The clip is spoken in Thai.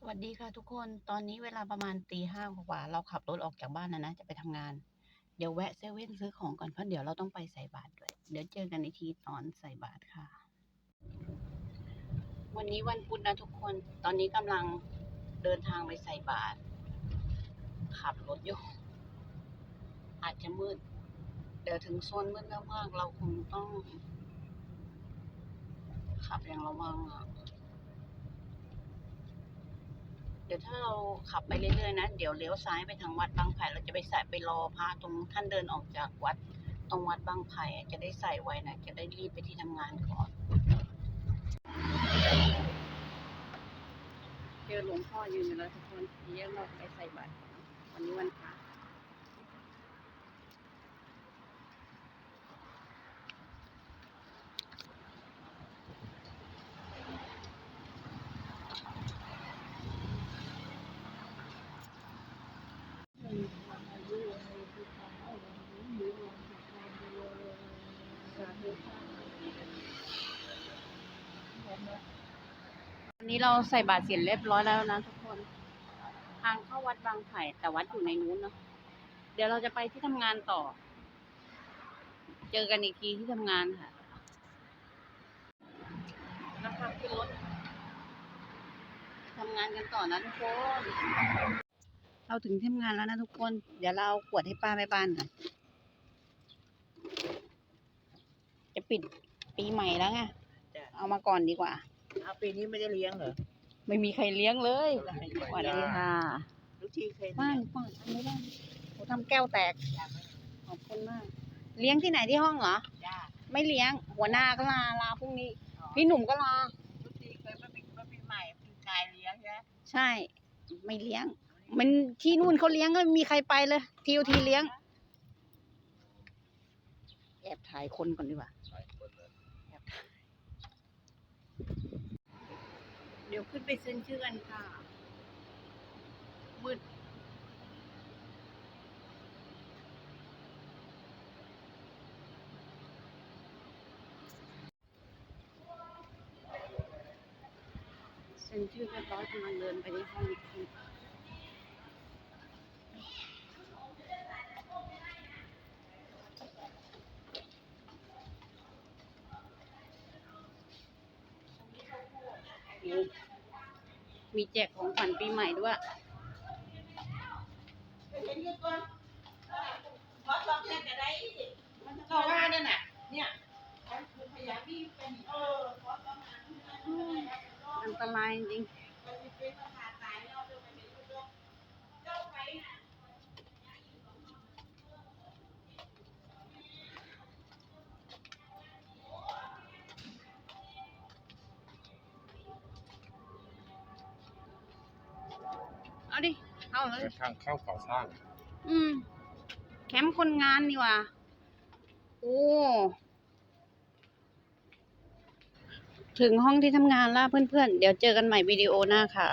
สวัสดีค่ะทุกคน ตอนนี้เวลาประมาณตีห้ากว่า เราขับรถออกจากบ้านนะนะ จะไปทำงาน เดี๋ยวแวะเซเว่นซื้อของก่อนเพราะเดี๋ยวเราต้องไปใส่บาตรด้วย เดี๋ยวเจอกันในทีตอนใส่บาตรค่ะ วันนี้วันพุธนะทุกคน ตอนนี้กำลังเดินทางไปใส่บาตร ขับรถอยู่อาจจะมืด เดี๋ยวถึงโซนมืดมากๆเราคงต้อง ขับอย่างระวังอะ เดี๋ยวถ้าเราขับไปเรื่อยๆนะ เดี๋ยวเลี้ยวซ้ายไปทางวัดบางไผ่เราจะไปใส่ไปรอพระตรงท่านเดินออกจากวัด ตรงวัดบางไผ่จะได้ใส่ไว้นะ จะได้รีบไปที่ทำงานก่อนเจอหลวงพ่อยืนอยู่แล้วทุกคนเดี๋ยวเราไปใส่บาตรก่อนวันนี้วันพระ วันนี้เราใส่บาตรเสร็จเรียบร้อยแล้วนะทุกคน ทางเข้าวัดบางไผ่แต่วัดอยู่ในนู้นเนาะเดี๋ยวเราจะไปที่ทำงานต่อ เจอกันอีกทีที่ทำงานค่ะนะครับขึ้นรถทำงานกันต่อนะทุกคน เราถึงที่ทำงานแล้วนะทุกคน เดี๋ยวเราเอาขวดให้ป้าแม่บ้านก่อนจะปิดปีใหม่แล้วไงจ้ะ เอามาก่อนดีกว่า เอาปีนี้ไม่ได้เลี้ยงเหรอไม่มีใครเลี้ยงเลยสวัสดีค่ะลูกทีเคยบ้าเลี้นยงป้าทำไม่ได้โหทำแก้วแตกขอบคุณมาก เลี้ยงที่ไหนที่ห้องเหรอจ้าไม่เลี้ยง หัวหน้าก็ลาลาพรุ่งนี้ พี่หนุ่มก็ลาลูกทีเคยมาเป็นมาปีใหม่ปีกายเลี้ยงใช่ไหมใช่ ไม่เลี้ยง มันที่นู่นเขาเลี้ยงก็ไม่มีใครไปเลยทีโอทีเลี้ยง แอบถ่ายคนก่อนดีกว่าแอบถ่ายเดี๋ยวขึ้นไปเซ็นชื่อกันค่ะมืดเซ็นชื่อเรียบร้อยกำลังเดินไปที่ห้องอีกทีนี่ มีแจกของขวัญปีใหม่ด้วยเข้าว่าเนี่ยน่ะ เนี่ยพยายามที่เป็นเอออันตรายจริง เอาดิ เอาเลย เป็นทางเข้าก่อสร้าง อืม แคมป์คนงานนี่หว่าโอ้ ถึงห้องที่ทำงานแล้วเพื่อนๆ เดี๋ยวเจอกันใหม่วิดีโอหน้าค่ะ